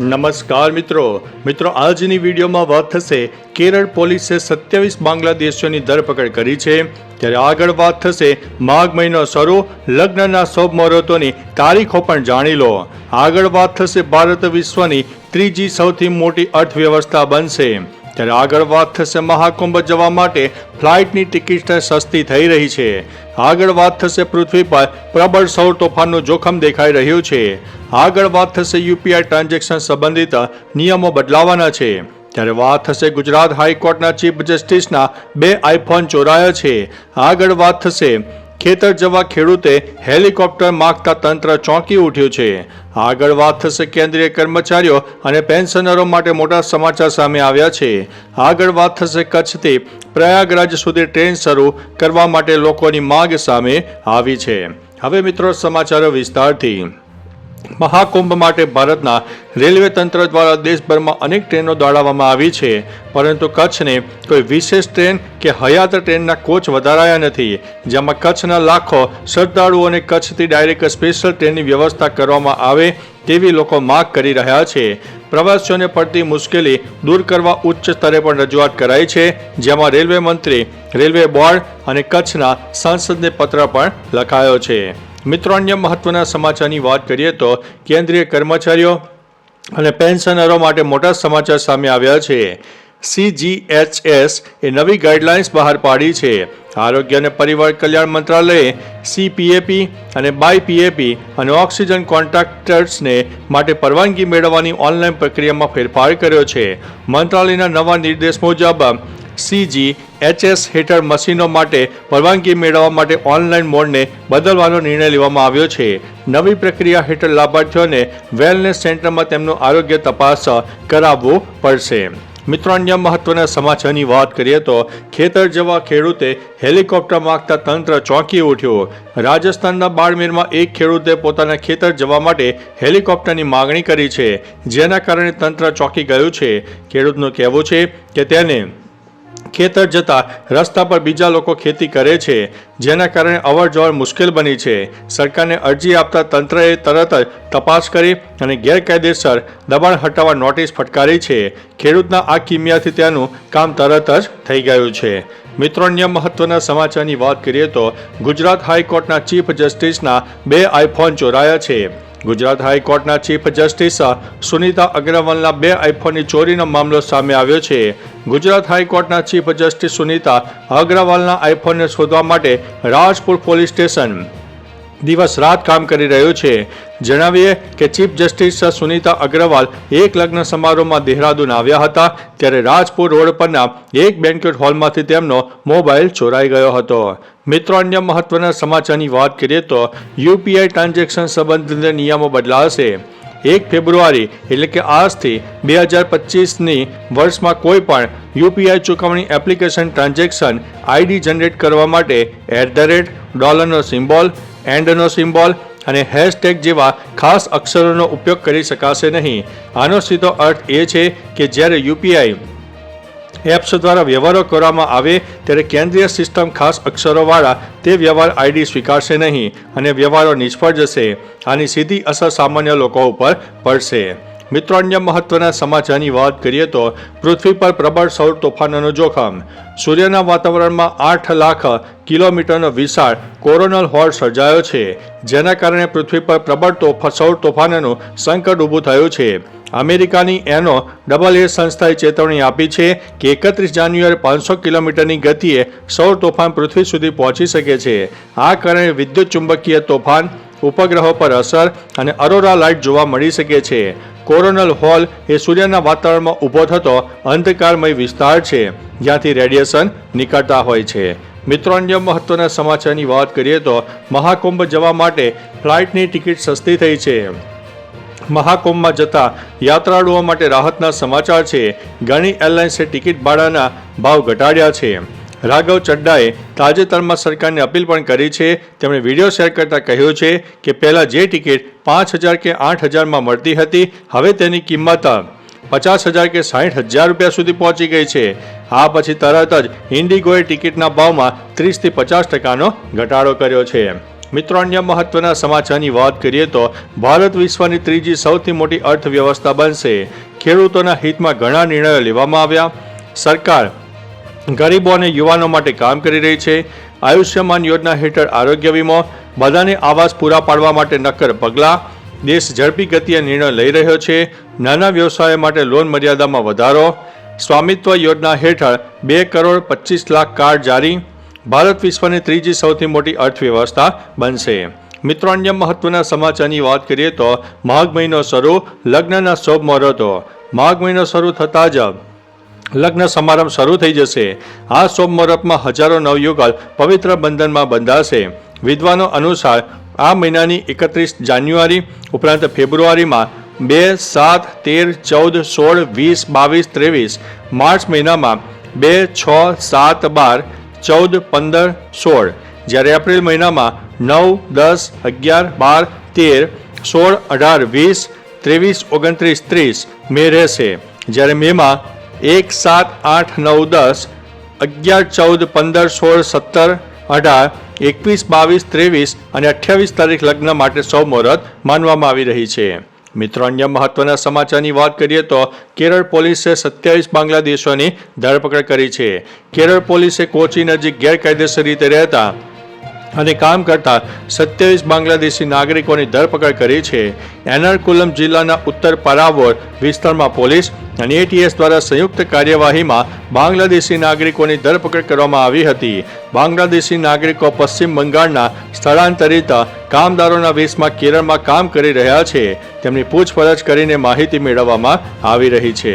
નમસ્કાર મિત્રો. મિત્રો, આજની વિડીયોમાં વાત થશે કેરળ પોલીસે સત્યાવીસ બાંગ્લાદેશીઓની ધરપકડ કરી છે. ત્યારે આગળ વાત થશે માઘ મહિનો શરૂ, લગ્નના શુભ મુહૂર્તોની તારીખો પણ જાણી લો. આગળ વાત થશે ભારત વિશ્વની ત્રીજી સૌથી મોટી અર્થવ્યવસ્થા બનશે. ત્યારે આગળ વાત થશે મહાકુંભ જવા માટે ફ્લાઇટની ટિકિટ સસ્તી થઈ રહી છે. આગળ વાત થશે પૃથ્વી પર પ્રબળ સૌર તોફાનનું જોખમ દેખાઈ રહ્યું છે. આગળ વાત થશે યુપીઆઈ ટ્રાન્ઝેક્શન સંબંધિત નિયમો બદલાવાના છે. ત્યારે વાત થશે ગુજરાત હાઈકોર્ટના ચીફ જસ્ટિસના બે આઈફોન ચોરાયા છે. આગળ વાત થશે ખેતર જવા ખેડૂતે હેલિકોપ્ટર માગતા તંત્ર ચોંકી ઉઠ્યું છે. આગળ વાત થશે કેન્દ્રીય કર્મચારીઓ અને પેન્શનરો માટે મોટા સમાચાર સામે આવ્યા છે. આગળ વાત થશે કચ્છથી. પ્રયાગરાજ સુધી ટ્રેન શરૂ કરવા માટે લોકોની માગ સામે આવી છે. હવે મિત્રો સમાચારો વિસ્તારથી. મહાકુંભ માટે ભારતના રેલવે તંત્ર દ્વારા દેશભરમાં અનેક ટ્રેનો દોડાવવામાં આવી છે. પરંતુ કચ્છને કોઈ વિશેષ ટ્રેન કે હયાત ટ્રેનના કોચ વધારાયા નથી, જેમાં કચ્છના લાખો શ્રદ્ધાળુઓને કચ્છથી ડાયરેક્ટ સ્પેશિયલ ટ્રેનની વ્યવસ્થા કરવામાં આવે તેવી લોકો માગ કરી રહ્યા છે. પ્રવાસીઓને પડતી મુશ્કેલી દૂર કરવા ઉચ્ચ સ્તરે પણ રજૂઆત કરાઈ છે, જેમાં રેલવે મંત્રી, રેલવે બોર્ડ અને કચ્છના સાંસદને પત્ર પણ લખાયો છે. મિત્રો, અન્ય મહત્વના સમાચારની વાત કરીએ તો કેન્દ્રીય કર્મચારીઓ અને પેન્શનરો માટે મોટા સમાચાર સામે આવ્યા છે. સીજીએચએસ એ નવી ગાઈડલાઇન્સ બહાર પાડી છે. આરોગ્ય અને પરિવાર કલ્યાણ મંત્રાલયે સીપીએપી અને બાય પીએપી અને ઓક્સિજન કોન્ટ્રાક્ટર્સને માટે પરવાનગી મેળવવાની ઓનલાઈન પ્રક્રિયામાં ફેરફાર કર્યો છે. મંત્રાલયના નવા નિર્દેશ મુજબ સીજી, એચએસ હેઠળ મશીનો માટે પરવાનગી મેળવવા માટે ઓનલાઈન મોડને બદલવાનો નિર્ણય લેવામાં આવ્યો છે. નવી પ્રક્રિયા હેઠળ લાભાર્થીઓને વેલનેસ સેન્ટરમાં તેમનું આરોગ્ય તપાસ કરાવવું પડશે. મિત્રો, અન્ય મહત્વના સમાચારની વાત કરીએ તો ખેતર જવા ખેડૂતે હેલિકોપ્ટર માગતા તંત્ર ચોંકી ઉઠ્યું. રાજસ્થાનના બાડમેરમાં એક ખેડૂતે પોતાના ખેતર જવા માટે હેલિકોપ્ટરની માગણી કરી છે. જેના કારણે તંત્ર ચોંકી ગયું છે. ખેડૂતનું કહેવું છે કે તેને ખેતર જતા રસ્તા પર બીજા લોકો ખેતી કરે છે, જેના કારણે અવર જવર મુશ્કેલ બની છે. સરકારને અરજી આપતા તંત્રએ તરત જ તપાસ કરી અને ગેરકાયદેસર દબાણ હટાવવા નોટિસ ફટકારી છે. ખેડૂતના આ કિમિયાથી તેનું કામ તરત જ થઈ ગયું છે. મિત્રો, અન્ય મહત્વના સમાચારની વાત કરીએ તો ગુજરાત હાઈકોર્ટના ચીફ જસ્ટિસના બે આઈફોન ચોરાયા છે. ગુજરાત હાઈકોર્ટના ચીફ જસ્ટિસ સુનીતા અગ્રવાલના બે આઈફોનની ચોરીનો મામલો સામે આવ્યો છે. ગુજરાત હાઈકોર્ટના ચીફ જસ્ટિસ સુનિતા અગ્રવાલના આઈફોનને શોધવા માટે રાજપુર પોલીસ સ્ટેશન દિવસ રાત કામ કરી રહ્યું છે. જણાવીએ કે ચીફ જસ્ટિસ સુનીતા અગ્રવાલ એક લગ્ન સમારોહમાં દેહરાદૂન આવ્યા હતા ત્યારે રાજપુર રોડ પરના એક બેન્ક્વેટ હોલમાંથી તેમનો મોબાઈલ ચોરાઈ ગયો હતો. મિત્રો, અન્ય મહત્વના સમાચારની વાત કરીએ તો યુપીઆઈ ટ્રાન્ઝેક્શન સંબંધિત નિયમો બદલાશે. એક ફેબ્રુઆરી એટલે કે આજથી બે હજાર પચીસની વર્ષમાં કોઈ પણ યુપીઆઈ ચૂકવણી એપ્લિકેશન ટ્રાન્ઝેક્શન આઈડી જનરેટ કરવા માટે એટ ધ રેટ ડોલરનો સિમ્બોલ એન્ડનો સિમ્બોલ અને હેશટેગ જેવા ખાસ અક્ષરોનો ઉપયોગ કરી શકાશે નહીં. આનો સીધો અર્થ એ છે કે જ્યારે યુપીઆઈ એપ્સ દ્વારા વ્યવહારો કરવામાં આવે, ત્યારે કેન્દ્રીય સિસ્ટમ ખાસ અક્ષરોવાળા તે વ્યવહાર આઈડી સ્વીકારશે નહીં અને વ્યવહારો નિષ્ફળ જશે. આની સીધી અસર સામાન્ય લોકો ઉપર પડશે. મિત્રો અન્ય મહત્વના સમાચારની વાત કરીએ તો પૃથ્વી પર પ્રબળ સૌર તોફાનોનું જોખમ. સૂર્યના વાતાવરણમાં આઠ લાખ કિલોમીટરનો વિશાળ કોરોનલ હોલ સર્જાયો છે, જેના કારણે પૃથ્વી પર પ્રબળ તોફા, સૌર તોફાનોનું સંકટ ઊભું થયું છે. અમેરિકાની એનો ડબલ એ સંસ્થાએ ચેતવણી આપી છે કે એકત્રીસ જાન્યુઆરી પાંચસો કિલોમીટરની ગતિએ સૌર તોફાન પૃથ્વી સુધી પહોંચી શકે છે. આ કારણે વિદ્યુત ચુંબકીય તોફાન ઉપગ્રહો પર અસર અને અરોરા લાઇટ જોવા મળી શકે છે. કોરોનલ હોલ એ સૂર્યના વાતાવરણમાં ઊભો થતો અંધકારમય વિસ્તાર છે. જ્યાંથી રેડિયેશન નીકળતા હોય છે. મિત્રો, અન્ય મહત્વના સમાચારની વાત કરીએ તો મહાકુંભ જવા માટે ફ્લાઇટની ટિકિટ સસ્તી થઈ છે. મહાકુંભમાં જતા યાત્રાળુઓ માટે રાહતના સમાચાર છે. ઘણી એરલાઇન્સે ટિકિટ ભાડાના ભાવ ઘટાડ્યા છે. રાઘવ ચડ્ડાએ તાજેતરમાં સરકારને અપીલ પણ કરી છે. તેમણે વીડિયો શેર કરતા કહ્યું છે કે પહેલાં જે ટિકિટ પાંચ હજાર કે આઠ હજારમાં મળતી હતી, હવે તેની કિંમત પચાસ હજાર કે સાઠ હજાર રૂપિયા સુધી પહોંચી ગઈ છે. આ પછી તરત જ ઇન્ડિગોએ ટિકિટના ભાવમાં ત્રીસથી પચાસ ટકાનો ઘટાડો કર્યો છે. મિત્રો, અન્ય મહત્વના સમાચારની વાત કરીએ તો ભારત વિશ્વની ત્રીજી સૌથી મોટી અર્થવ્યવસ્થા બનશે. ખેડૂતોના હિતમાં ઘણા નિર્ણયો લેવામાં આવ્યા. સરકાર ગરીબો અને યુવાનો માટે કામ કરી રહી છે. આયુષ્યમાન યોજના હેઠળ આરોગ્ય વીમો, બધાને આવાસ પૂરા પાડવા માટે નક્કર પગલાં. દેશ ઝડપી ગતિએ નિર્ણય લઈ રહ્યો છે. નાના વ્યવસાયો માટે લોન મર્યાદામાં વધારો. સ્વામિત્વ યોજના હેઠળ બે કરોડ પચીસ લાખ કાર્ડ જારી. ભારત વિશ્વની ત્રીજી સૌથી મોટી અર્થવ્યવસ્થા બનશે. મિત્રો, અન્ય મહત્વના સમાચારની વાત કરીએ તો, માઘ મહિનો શરૂ, લગ્નના શુભ મુહૂર્તો. માઘ મહિનો શરૂ થતાં જ લગ્ન સમારંભ શરૂ થઈ જશે. આ શુભ મુહૂર્તમાં હજારો નવયુગલ પવિત્ર બંધનમાં બંધાશે. વિદ્વાનો અનુસાર આ મહિનાની એકત્રીસ જાન્યુઆરી ઉપરાંત ફેબ્રુઆરીમાં બે, સાત, તેર, ચૌદ, સોળ, વીસ, બાવીસ, ત્રેવીસ, માર્ચ મહિનામાં બે, છ, સાત, બાર, ચૌદ, પંદર, સોળ. જ્યારે એપ્રિલ મહિનામાં નવ, દસ, અગિયાર, બાર, તેર, સોળ, અઢાર, વીસ, ત્રેવીસ, ઓગણત્રીસ, ત્રીસ, મે રહેશે. જ્યારે મેમાં એક સાત આઠ નવ દસ અગિયાર ચૌદ પંદર સોળ સત્તર અઢાર, એકવીસ બાવીસ ત્રેવીસ અને અઠ્યાવીસ તારીખ લગ્ન માટે સૌ મુહૂર્ત માનવામાં આવી રહી છે. મિત્રો, અન્ય મહત્વના સમાચારની વાત કરીએ તો કેરળ પોલીસે સત્યાવીસ બાંગ્લાદેશોની ધરપકડ કરી છે. કેરળ પોલીસે કોચી નજીક ગેરકાયદેસર રીતે રહેતા અને કામ કરતા સત્યાવીસ બાંગ્લાદેશી નાગરિકોની ધરપકડ કરી છે. એર્નાકુલમ જિલ્લાના ઉત્તર પરાવોર વિસ્તારમાં પોલીસ અને એટીએસ દ્વારા સંયુક્ત કાર્યવાહીમાં બાંગ્લાદેશી નાગરિકોની ધરપકડ કરવામાં આવી હતી. બાંગ્લાદેશી નાગરિકો પશ્ચિમ બંગાળના સ્થળાંતરિત કામદારોના વેશમાં કેરળમાં કામ કરી રહ્યા છે. તેમની પૂછપરછ કરીને માહિતી મેળવવામાં આવી રહી છે.